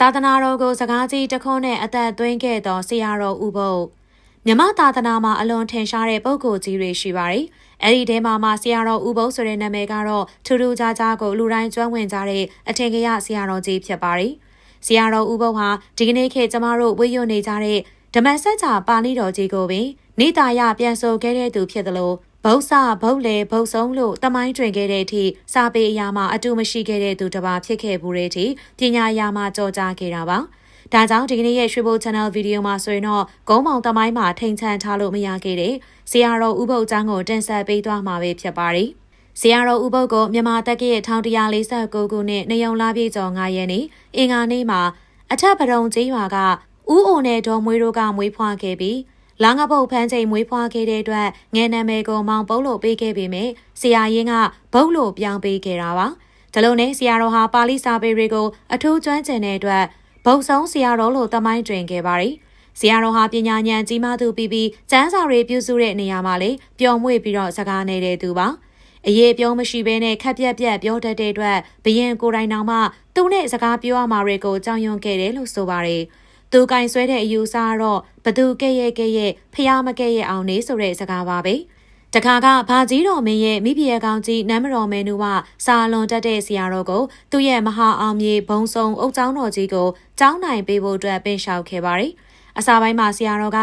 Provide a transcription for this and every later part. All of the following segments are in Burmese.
သာသနာတော်ကိုစကားကြီးတခွန်းနဲ့အသက်သွင်းခဲ့သောဆရာတော်ဥပုပ်မြမသာသနာမှာအလွန်ထင်ရှားတဲ့ပုဂ္ဂိုလ်ကြီးတွေရှိပါတယ်။အဲ့ဒီထဲမှာမှဆရာတော်ဥပုပ်ဆိုတဲ့နာမည်ကတော့ထူးထူးခြားခြားကိုလူတိုင်းကျွမ်းဝင်ကြတဲ့အထင်ကြီးဆရာတော်ကြီးဖြစ်ပါတယ်။ဆရာတော်ဥပုပ်ဟာဒီကနေ့ခေတ်ကျမတို့ဝေရွနေကြတဲ့ဓမ္မစကြာပါဠိတော်ကြီးကိုပင်နေတာရပြန်ဆိုခဲ့တဲ့သူဖြစ်သလို ဗုဒ္ဓဗုတ်လေဗုတ်ဆုံးလို့တမိုင်းတွင်ခဲ့တဲ့အထိစာပေအရာမှာအတူမရှိခဲ့တဲ့သူတစ်ပါးဖြစ်ခဲ့ဘူးတဲ့အထိပညာအရာမှာကြော်ကြားခဲ့တာပါ။ဒါကြောင့်ဒီကနေ့ရဲ့ရွှေဘို channel ဗီဒီယိုမှာဆိုရင်တော့ဂုံးမောင်တမိုင်းမှာထိန်ချန်ထားလို့မရခဲ့တဲ့ဆရာတော်ဥပုပ်ကျောင်းကိုတင်ဆက်ပေးသွားမှာပဲဖြစ်ပါတယ်။ဆရာတော်ဥပုပ်ကိုမြန်မာတက္ကရဲ့1149ခုနှစ်နေုံလာပြည့်ကျော်9ရက်နေ့အင်္ဂါနေ့မှာအထက်ပရုံကျေးရွာကဥအိုနဲ့ဒေါ်မွေးတို့ကမွေးဖွားခဲ့ပြီး လာငပုတ်ဖန်းချိန်မွေးဖွားခဲ့တဲ့အတွက်ငယ်နာမည်ကိုမောင်ပုတ်လို့ပေးခဲ့ပေမဲ့ဆရာရင်းကဘုတ်လို့ပြောင်းပေးခဲ့တာပါဒါလို့နဲ့ဆရာတော်ဟာပါဠိစာပေတွေကိုအထူးကျွမ်းကျင်တဲ့အတွက်ဘုတ်ဆုံးဆရာတော်လို့တမိုင်းတွင်ခဲ့ပါတယ်ဆရာတော်ဟာပညာဉာဏ်ကြီးမားသူပြီးပြီးစမ်းစာတွေပြုစုတဲ့နေရာမှာလေပျော်မွေ့ပြီးတော့စကားနေတဲ့သူပါအရေးပြောမရှိဘဲနဲ့ခက်ပြက်ပြက်ပြောတတ်တဲ့အတွက်ဘရင်ကိုယ်တိုင်တော်မှသူ့နဲ့စကားပြောရမှာတွေကိုကြောင်ရွံ့ခဲ့တယ်လို့ဆိုပါတယ်။ သူကင်ဆွဲတဲ့အယူဆကတော့ဘသူကဲ့ရဲ့ကဲ့ရဲ့ဖျားမကဲ့ရဲ့အောင်နေဆိုတဲ့စကားပါပဲတခါကဘာကြီးတော်မင်းရဲ့မိဖုရားကောင်းကြီးနမ်းမတော်မင်းတို့ကစာလွန်တက်တဲ့ဆရာတော်ကိုသူ့ရဲ့မဟာအောင်မြေဘုံဆောင်အုပ်ကျောင်းတော်ကြီးကိုကျောင်းနိုင်ပေးဖို့အတွက်ပင်လျှောက်ခဲ့ပါတယ်။အစာပိုင်းမှာဆရာတော်က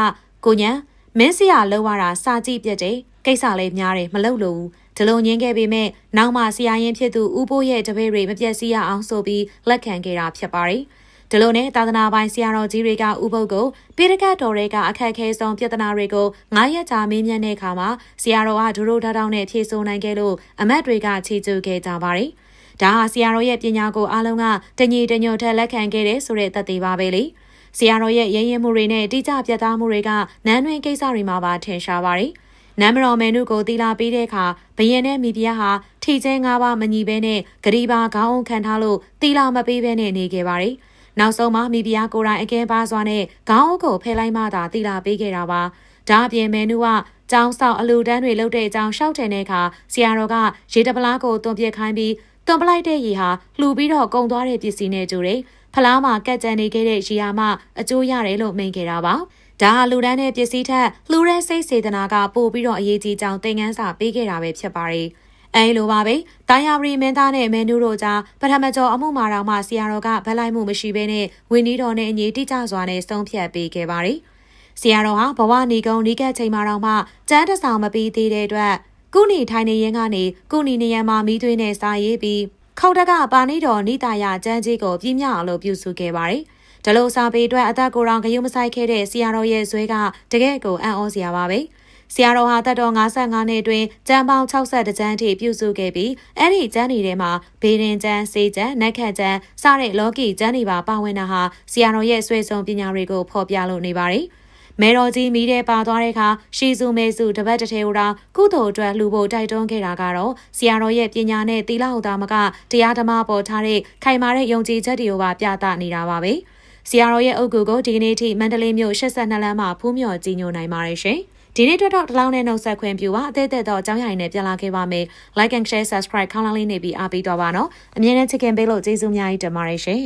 ကိုညံမင်းဆရာလှုပ်ရတာစာကြည့်ပြတဲ့ကိစ္စလေးများတယ်မလုပ်လို့ဒီလိုညင်းခဲ့ပေမဲ့နောက်မှဆရာရင်ဖြစ်သူဦးပိုးရဲ့တပည့်တွေမပြည့်စည်ရအောင်ဆိုပြီးလက်ခံခဲ့တာဖြစ်ပါတယ်။ ဒီလိုနဲ့သာသနာပိုင်ဆရာတော်ကြီးတွေကဥပုပ်ကိုပိရကတ်တော်တွေကအခက်ခဲဆုံးပြဿနာတွေကို9ရက်ကြာမေးမြန်းတဲ့အခါမှာဆရာတော်ကဒူရိုထောက်ထောက်နဲ့ဖြေဆိုနိုင်ခဲ့လို့အမတ်တွေကချီးကျူးခဲ့ကြပါတယ်။ဒါဟာဆရာတော်ရဲ့ပညာကိုအားလုံးကတညီတညွတ်ထက်လက်ခံခဲ့တဲ့ဆိုတဲ့သက်သေပါပဲလေ။ဆရာတော်ရဲ့ရရင်မှုတွေနဲ့တိကျပြတ်သားမှုတွေကနန်းတွင်ကိစ္စတွေမှာပါထင်ရှားပါတယ်။နမ်မတော်မယ်နုကိုတီလာပေးတဲ့အခါဘယင်နဲ့မိဖုရားဟာထီကျဲ၅ပါးမညီဘဲနဲ့ဂရီပါခေါင်းခံထားလို့တီလာမပေးဘဲနဲ့နေခဲ့ပါတယ်။ နောက်ဆုံးမှာမိဖုရားကိုယ်တိုင်အကဲပါစွာနဲ့ခေါင်းအုပ်ကိုဖယ်လိုက်မှသာတိလာပေးခဲ့တာပါဒါအပြင်မဲနူကကျောင်းဆောင်အလူတန်းတွေလှုပ်တဲ့အကြောင်းရှောက်တယ်တဲ့အခါဆရာတော်ကရေတပလားကိုတွန်ပြခိုင်းပြီးတွန်ပလိုက်တဲ့ရေဟာလှူပြီးတော့ကုံသွားတဲ့ပစ္စည်းနဲ့ကြိုတယ်ဖလားမှာကက်ကြံနေခဲ့တဲ့ရေဟာမှအကျိုးရတယ်လို့မိန့်ခဲ့တာပါဒါဟာလူတန်းတဲ့ပစ္စည်းထက်လှူတဲ့စိတ်စေတနာကပို့ပြီးတော့အရေးကြီးကြောင်းသင်ခန်းစာပေးခဲ့တာပဲဖြစ်ပါတယ်။ အဲလိုပါပဲ။တာယာပရီမင်းသားနဲ့မင်းနူးတို့ကြားပထမကျော်အမှုမာတော်မှဆရာတော်ကဗလိုက်မှုမရှိဘဲနဲ့ဝင်းနီးတော်နဲ့အညီတိကျစွာနဲ့ဆုံးဖြတ်ပေးခဲ့ပါတယ်။ဆရာတော်ဟာဘဝနေကုံနီးကပ်ချိန်မှာတော့မှကျန်းတဆောင်မပြီးသေးတဲ့အတွက်ကုဏီထိုင်နေရင်ကနေကုဏီနေရန်မှာမိသွေးနဲ့စာရေးပြီးခေါတကပါနေတော်နိတာယကျန်းကြီးကိုပြင်းပြအောင်လို့ပြုစုခဲ့ပါတယ်။ဒလိုစာပေအတွက်အသက်ကိုယ်တော်ဂယုမဆိုင်ခဲ့တဲ့ဆရာတော်ရဲ့ဇွဲကတကယ့်ကိုအံ့ဩစရာပါပဲ။ ဆရာတော်ဟာတက်တော်55နှစ်အတွင်းကျမ်းပေါင်း60ကျမ်းထိပြုစုခဲ့ပြီးအဲ့ဒီကျမ်းတွေထဲမှာဘေးရင်ကျမ်း၊စေကျမ်း၊နက်ခတ်ကျမ်းစတဲ့လောကီကျမ်းတွေပါပါဝင်တာဟာဆရာတော်ရဲ့ဆွေဆုံးပညာတွေကိုဖော်ပြလို့နေပါတယ်။မဲတော်ကြီးမိတဲ့ပါသွားတဲ့အခါရှီစုမဲစုတပတ်တစ်ထဲဦးတော်ကုသိုလ်အတွက်လှူဖို့တိုက်တွန်းခဲ့တာကတော့ဆရာတော်ရဲ့ပညာနဲ့သီလဟုတ်တာမကတရားဓမ္မပေါ်ထားတဲ့ခိုင်မာတဲ့ယုံကြည်ချက်တွေကိုပါပြသနေတာပါပဲ။ဆရာတော်ရဲ့အုပ်ကူကိုဒီကနေ့ထိမန္တလေးမြို့82လမ်းမှာဖူးမြော်ကြီးညိုနိုင်ပါတယ်ရှင်။ ဒီနေ့အတွက်တော့ဒီလောက်နဲ့နှုတ်ဆက်ခွင့်ပြုပါအသေးသေးတော့အကြောင်းအရာတွေနဲ့ပြန်လာခဲ့ပါမယ် like and share subscribe ခေါင်းလောင်းလေးနေပြီးအားပေးတော့ပါနော်အမြဲတမ်းချစ်ခင်ပေးလို့ကျေးဇူးများကြီးတင်ပါတယ်ရှင်